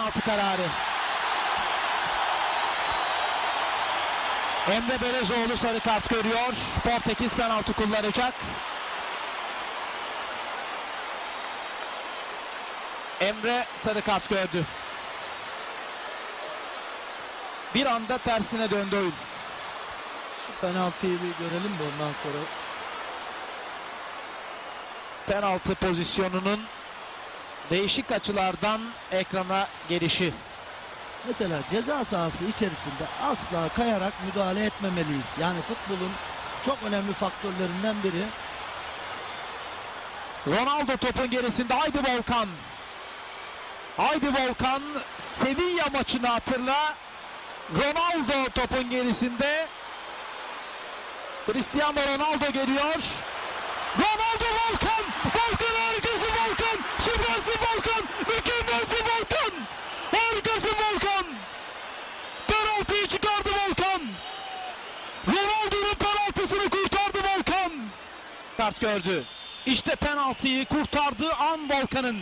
Penaltı kararı. Emre Belezoğlu sarı kart görüyor. Portekiz penaltı kullanacak. Emre sarı kart gördü. Bir anda tersine döndü oyun. Şu penaltıyı bir görelim de ondan sonra. Penaltı pozisyonunun değişik açılardan ekrana gelişi. Mesela ceza sahası içerisinde asla kayarak müdahale etmemeliyiz. Yani futbolun çok önemli faktörlerinden biri. Ronaldo topun gerisinde. Haydi Volkan. Haydi Volkan. Sevilla maçını hatırla. Ronaldo topun gerisinde. Cristiano Ronaldo geliyor. Ronaldo Volkan. Volkan harikası Volkan. Süpersin Volkan. Mükemmelsin Volkan. Harikasın Volkan. Penaltıyı çıkardı Volkan. Ronaldo'nun penaltısını kurtardı Volkan. Kart gördü. İşte penaltıyı kurtardığı an Volkan'ın.